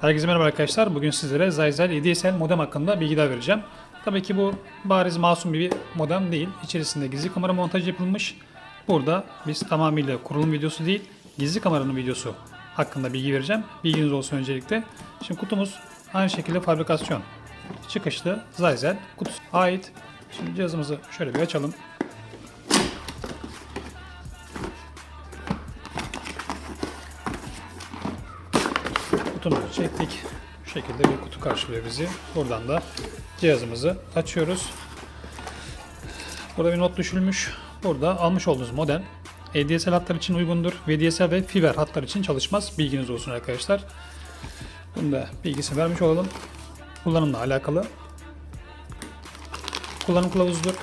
Herkese merhaba arkadaşlar. Bugün sizlere Zyxel 7SL modem hakkında bilgiler vereceğim. Tabii ki bu bariz masum bir modem değil. İçerisinde gizli kamera montajı yapılmış. Burada biz tamamıyla kurulum videosu değil, gizli kameranın videosu hakkında bilgi vereceğim. Bilginiz olsun öncelikle. Şimdi kutumuz aynı şekilde fabrikasyon çıkışlı Zyxel kutusu ait. Şimdi cihazımızı şöyle bir açalım. Kutumuzu çektik. Şu şekilde bir kutu karşılıyor bizi. Buradan da cihazımızı açıyoruz. Burada bir not düşülmüş. Burada almış olduğunuz modem ADSL hatlar için uygundur. VDSL ve fiber hatlar için çalışmaz. Bilginiz olsun arkadaşlar. Bunu da bilgisini vermiş olalım. Kullanımla alakalı. Kullanım kılavuzudur.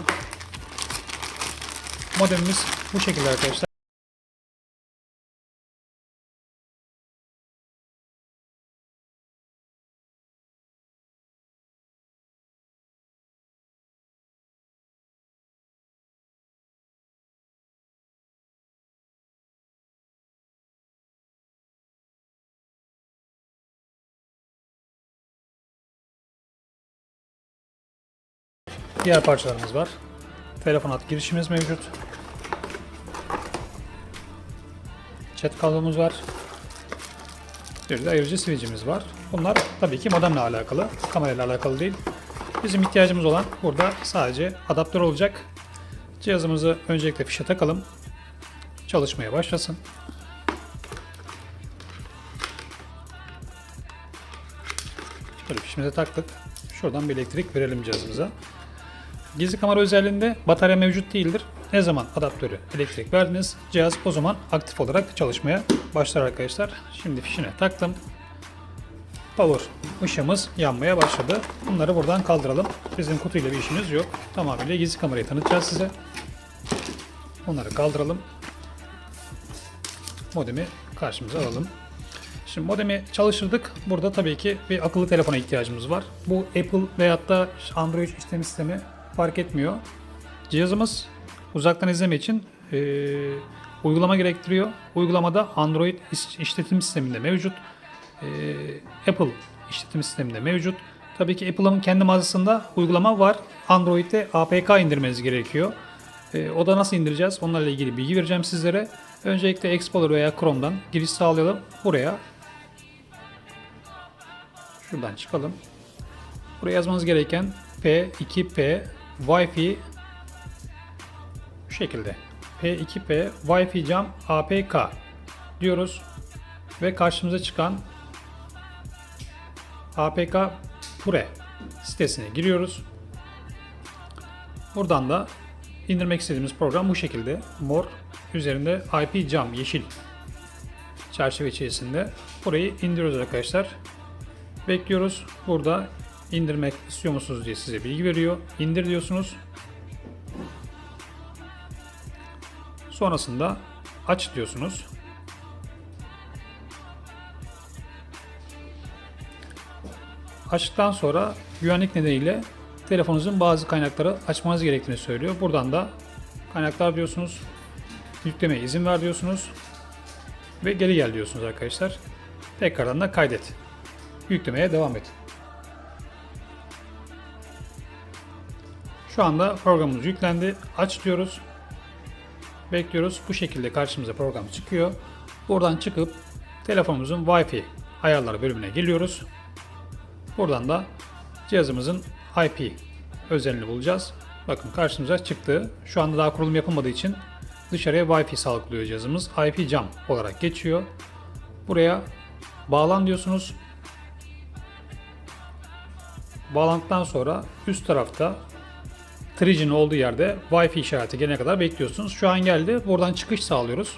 Modemimiz bu şekilde arkadaşlar. Diğer parçalarımız var. Telefon hat girişimiz mevcut. Chat kablomuz var. Bir de ayırıcı switch'imiz var. Bunlar tabii ki modemle alakalı, kamerayla alakalı değil. Bizim ihtiyacımız olan burada sadece adaptör olacak. Cihazımızı öncelikle fişe takalım. Çalışmaya başlasın. Böyle fişimize taktık. Şuradan bir elektrik verelim cihazımıza. Gizli kamera özelliğinde batarya mevcut değildir. Ne zaman adaptörü elektrik verdiniz cihaz o zaman aktif olarak çalışmaya başlar arkadaşlar. Şimdi fişine taktım. Power ışığımız yanmaya başladı. Bunları buradan kaldıralım. Bizim kutuyla bir işimiz yok. Tamamıyla gizli kamerayı tanıtacağız size. Bunları kaldıralım. Modemi karşımıza alalım. Şimdi modemi çalıştırdık. Burada tabii ki bir akıllı telefona ihtiyacımız var. Bu Apple veyahut da Android işlem sistemi fark etmiyor. Cihazımız uzaktan izleme için e, uygulama gerektiriyor. Uygulamada Android iş- işletim sisteminde mevcut. E, Apple işletim sisteminde mevcut. Tabii ki Apple'ın kendi mağazasında uygulama var. Android'de APK indirmeniz gerekiyor. E, o da nasıl indireceğiz? Onlarla ilgili bilgi vereceğim sizlere. Öncelikle Explorer veya Chrome'dan giriş sağlayalım. Buraya Şuradan çıkalım. Buraya yazmanız gereken P2P Wi-Fi şu şekilde. P2P Wi-Fi cam APK diyoruz ve karşımıza çıkan APK Pure sitesine giriyoruz. Buradan da indirmek istediğimiz program bu şekilde. Mor üzerinde IP cam yeşil çerçeve içerisinde. Burayı indiriyoruz arkadaşlar. Bekliyoruz. Burada indirmek istiyor musunuz diye size bilgi veriyor. İndir diyorsunuz. Sonrasında aç diyorsunuz. Açtıktan sonra güvenlik nedeniyle telefonunuzun bazı kaynakları açmanız gerektiğini söylüyor. Buradan da kaynaklar diyorsunuz. Yüklemeye izin ver diyorsunuz. Ve geri gel diyorsunuz arkadaşlar. Tekrardan da kaydet yüklemeye devam et. Şu anda programımız yüklendi. Aç diyoruz. Bekliyoruz. Bu şekilde karşımıza program çıkıyor. Buradan çıkıp telefonumuzun Wi-Fi ayarları bölümüne geliyoruz. Buradan da cihazımızın IP özelliğini bulacağız. Bakın karşımıza çıktı. Şu anda daha kurulum yapılmadığı için dışarıya Wi-Fi salgılıyor cihazımız. IP cam olarak geçiyor. Buraya bağlan diyorsunuz. Bağlantıdan sonra üst tarafta Trigen olduğu yerde Wi-Fi işareti gelene kadar bekliyorsunuz. Şu an geldi. Buradan çıkış sağlıyoruz.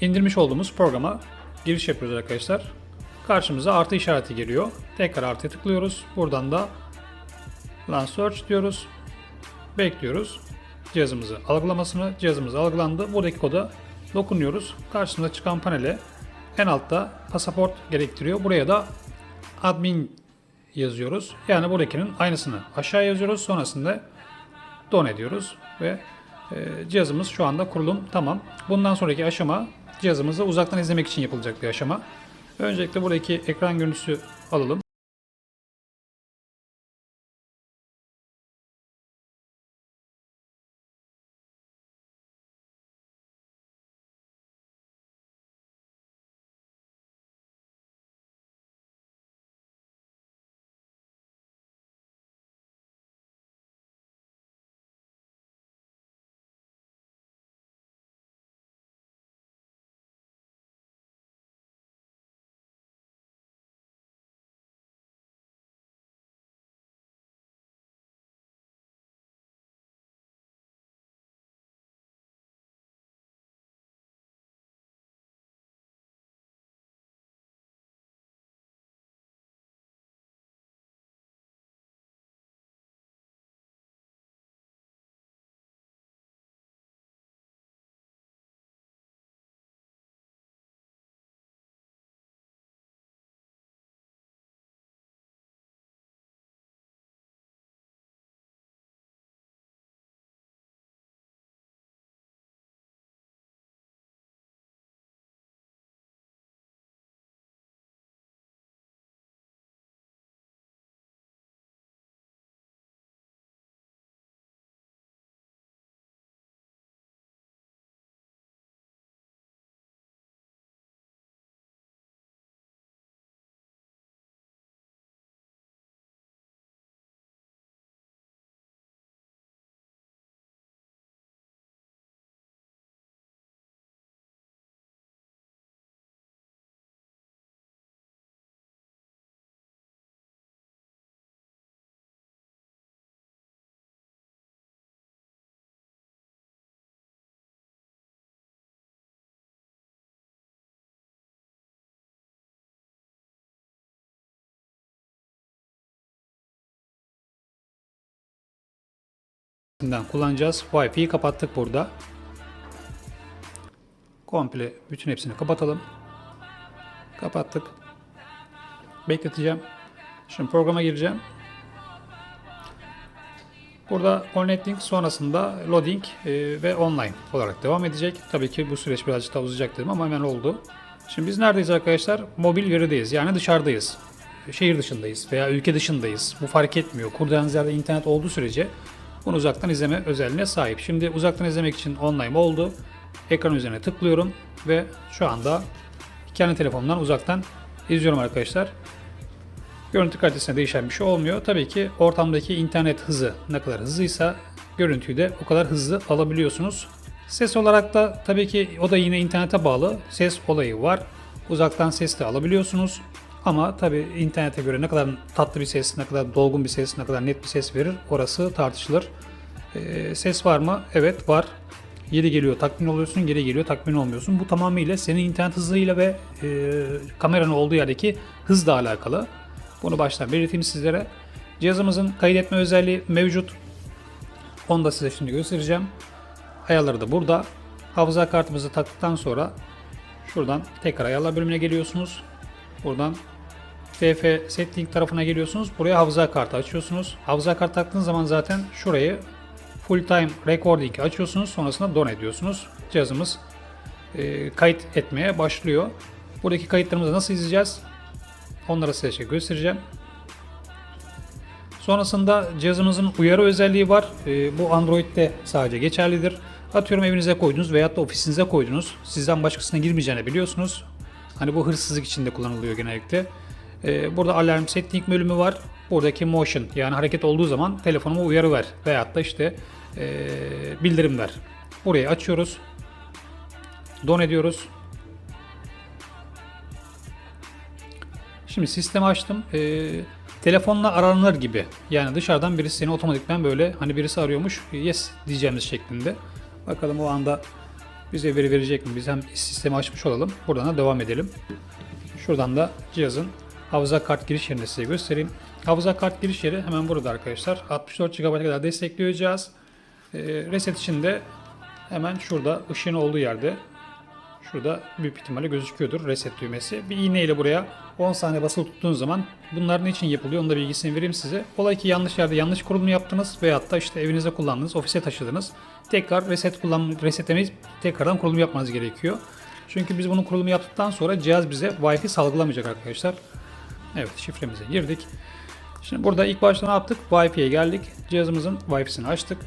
İndirmiş olduğumuz programa giriş yapıyoruz arkadaşlar. Karşımıza artı işareti geliyor. Tekrar artıya tıklıyoruz. Buradan da Run Search diyoruz. Bekliyoruz. Cihazımızı algılamasını. Cihazımız algılandı. Buradaki koda dokunuyoruz. Karşımıza çıkan panele en altta pasaport gerektiriyor. Buraya da admin yazıyoruz. Yani buradakinin aynısını aşağı yazıyoruz. Sonrasında don ediyoruz ve e, cihazımız şu anda kurulum tamam. Bundan sonraki aşama cihazımızı uzaktan izlemek için yapılacak bir aşama. Öncelikle buradaki ekran görüntüsü alalım. Kullanacağız. Wi-Fi'yi kapattık burada. Komple bütün hepsini kapatalım. Kapattık. Bekleteceğim. Şimdi programa gireceğim. Burada connecting sonrasında loading e, ve online olarak devam edecek. Tabii ki bu süreç birazcık daha uzayacak dedim ama hemen oldu. Şimdi biz neredeyiz arkadaşlar? Mobil verideyiz. Yani dışarıdayız. Şehir dışındayız veya ülke dışındayız. Bu fark etmiyor. Kurduğunuz yerde internet olduğu sürece bunu uzaktan izleme özelliğine sahip. Şimdi uzaktan izlemek için online oldu. Ekran üzerine tıklıyorum ve şu anda kendi telefonumdan uzaktan izliyorum arkadaşlar. Görüntü kalitesine değişen bir şey olmuyor. Tabii ki ortamdaki internet hızı ne kadar hızlıysa görüntüyü de o kadar hızlı alabiliyorsunuz. Ses olarak da tabii ki o da yine internete bağlı. Ses olayı var. Uzaktan ses de alabiliyorsunuz. Ama tabii internete göre ne kadar tatlı bir ses, ne kadar dolgun bir ses, ne kadar net bir ses verir orası tartışılır. Ee, ses var mı? Evet var. Geri geliyor tatmin oluyorsun, geri geliyor tatmin olmuyorsun. Bu tamamıyla senin internet hızıyla ve e, kameranın olduğu yerdeki hızla alakalı. Bunu baştan belirteyim sizlere. Cihazımızın kaydetme özelliği mevcut. Onu da size şimdi göstereceğim. Ayarları da burada. Hafıza kartımızı taktıktan sonra şuradan tekrar ayarlar bölümüne geliyorsunuz. Buradan FF setting tarafına geliyorsunuz. Buraya hafıza kartı açıyorsunuz. Hafıza kartı taktığınız zaman zaten şurayı full time recording açıyorsunuz. Sonrasında don ediyorsunuz. Cihazımız e, kayıt etmeye başlıyor. Buradaki kayıtlarımızı nasıl izleyeceğiz? Onları size şey göstereceğim. Sonrasında cihazımızın uyarı özelliği var. E, bu Android'de sadece geçerlidir. Atıyorum evinize koydunuz veyahut da ofisinize koydunuz. Sizden başkasına girmeyeceğini biliyorsunuz. Hani bu hırsızlık için de kullanılıyor genellikle. Ee, burada alarm setting bölümü var. Buradaki motion yani hareket olduğu zaman telefonuma uyarı ver veyahut da işte e, bildirim ver. Burayı açıyoruz. Don ediyoruz. Şimdi sistemi açtım. Ee, telefonla aranır gibi. Yani dışarıdan birisi seni otomatikten böyle hani birisi arıyormuş yes diyeceğimiz şeklinde. Bakalım o anda bize veri verecek mi? Biz hem sistemi açmış olalım. Buradan da devam edelim. Şuradan da cihazın hafıza kart giriş yerini size göstereyim. Hafıza kart giriş yeri hemen burada arkadaşlar. 64 GB'a kadar destekliyor cihaz. Ee, reset için de hemen şurada ışığın olduğu yerde Şurada büyük ihtimalle gözüküyordur reset düğmesi. Bir iğne ile buraya 10 saniye basılı tuttuğunuz zaman bunlar ne için yapılıyor onu da bilgisini vereyim size. Olay ki yanlış yerde yanlış kurulumu yaptınız veyahut da işte evinizde kullandınız, ofise taşıdınız. Tekrar reset kullan resetlemeyi tekrardan kurulum yapmanız gerekiyor. Çünkü biz bunun kurulumu yaptıktan sonra cihaz bize Wi-Fi salgılamayacak arkadaşlar. Evet şifremize girdik. Şimdi burada ilk başta ne yaptık? Wi-Fi'ye geldik. Cihazımızın Wi-Fi'sini açtık.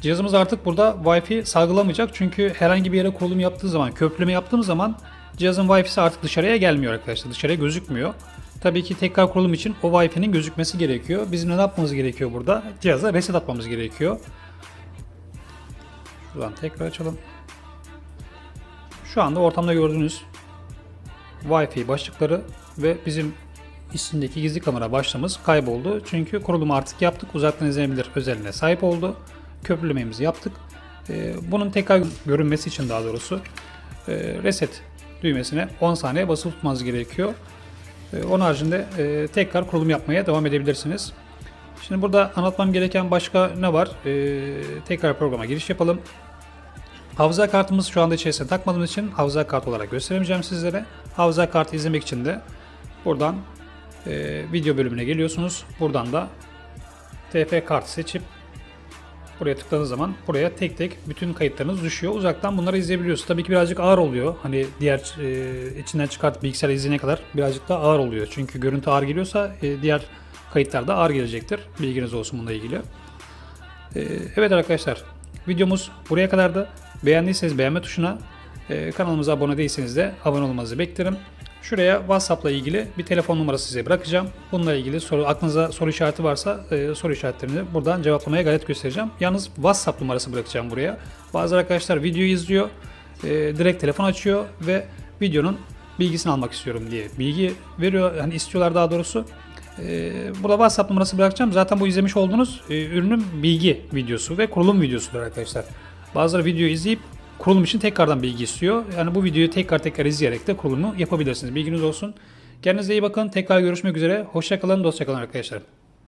Cihazımız artık burada Wi-Fi salgılamayacak. Çünkü herhangi bir yere kurulum yaptığı zaman, köprüleme yaptığım zaman cihazın Wi-Fi'si artık dışarıya gelmiyor arkadaşlar. Dışarıya gözükmüyor. Tabii ki tekrar kurulum için o Wi-Fi'nin gözükmesi gerekiyor. Bizim ne yapmamız gerekiyor burada? Cihaza reset atmamız gerekiyor. Şuradan tekrar açalım. Şu anda ortamda gördüğünüz Wi-Fi başlıkları ve bizim isimdeki gizli kamera başlığımız kayboldu. Çünkü kurulumu artık yaptık. Uzaktan izlenebilir özelliğine sahip oldu. Köprülememizi yaptık. Ee, bunun tekrar görünmesi için daha doğrusu e, reset düğmesine 10 saniye basılı tutmanız gerekiyor. Ee, Onun haricinde e, tekrar kurulum yapmaya devam edebilirsiniz. Şimdi burada anlatmam gereken başka ne var? Ee, tekrar programa giriş yapalım. Hafıza kartımız şu anda içerisine takmadığımız için hafıza kartı olarak gösteremeyeceğim sizlere. Hafıza kartı izlemek için de buradan e, video bölümüne geliyorsunuz. Buradan da TF kartı seçip buraya tıkladığınız zaman buraya tek tek bütün kayıtlarınız düşüyor. Uzaktan bunları izleyebiliyorsunuz. Tabii ki birazcık ağır oluyor. Hani diğer e, içinden çıkartıp bilgisayar izleyene kadar birazcık da ağır oluyor. Çünkü görüntü ağır geliyorsa e, diğer kayıtlar da ağır gelecektir. Bilginiz olsun bununla ilgili. Ee, Evet arkadaşlar videomuz buraya kadardı. Beğendiyseniz beğenme tuşuna e, kanalımıza abone değilseniz de abone olmanızı beklerim. Şuraya WhatsApp'la ilgili bir telefon numarası size bırakacağım. Bununla ilgili soru aklınıza soru işareti varsa e, soru işaretlerini buradan cevaplamaya gayret göstereceğim. Yalnız WhatsApp numarası bırakacağım buraya. Bazı arkadaşlar videoyu izliyor, e, direkt telefon açıyor ve videonun bilgisini almak istiyorum diye bilgi veriyor. Yani istiyorlar daha doğrusu. Ee, burada WhatsApp numarası bırakacağım. Zaten bu izlemiş olduğunuz e, ürünün bilgi videosu ve kurulum videosudur arkadaşlar. Bazıları videoyu izleyip kurulum için tekrardan bilgi istiyor. Yani bu videoyu tekrar tekrar izleyerek de kurulumu yapabilirsiniz. Bilginiz olsun. Kendinize iyi bakın. Tekrar görüşmek üzere. Hoşçakalın, dostçakalın arkadaşlar.